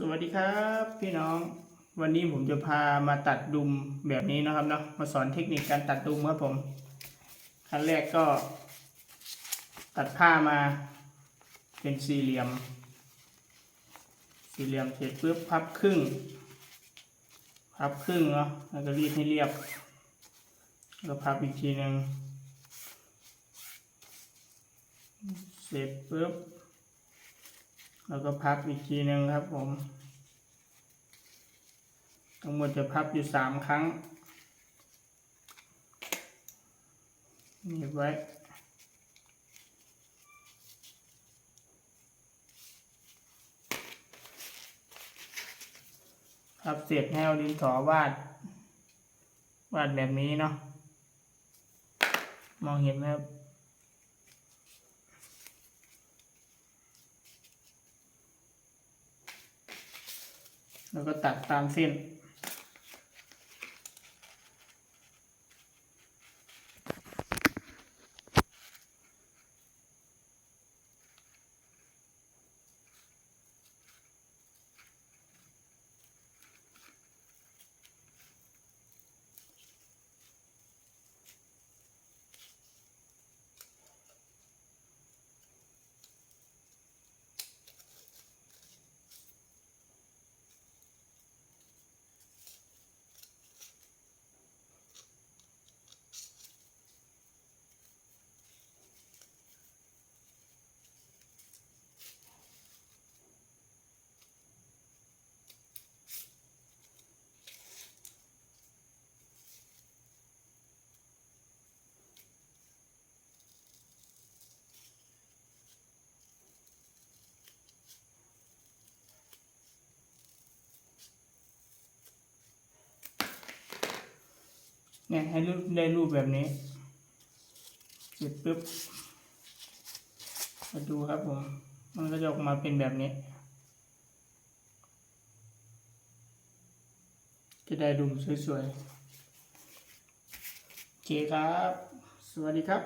สวัสดีครับพี่น้องวันนี้ผมจะพามาตัดดุมแบบนี้นะครับเนาะมาสอนเทคนิคการตัดดุมครับผมขั้นแรกก็ ตัดผ้ามาเป็นสี่เหลี่ยม สี่เหลี่ยมเสร็จปุ๊บพับครึ่ง พับครึ่งเนาะแล้วก็รีดให้เรียบแล้วพับอีกทีหนึ่งเสร็จปุ๊บ แล้วก็พับอีกทีหนึ่งครับผม ทั้งหมดจะพับอยู่สามครั้งนีบไว้พับเสร็จให้เอาดินสอวาด วาดแบบนี้เนาะมองเห็นไหมครับ แล้วก็ตัดตามเส้น เนี่ยให้รูปได้รูปแบบนี้เสร็จปุ๊บมาดูครับผม มันก็จะออกมาเป็นแบบนี้ จะได้ดุมสวยๆโอเคครับ สวัสดีครับ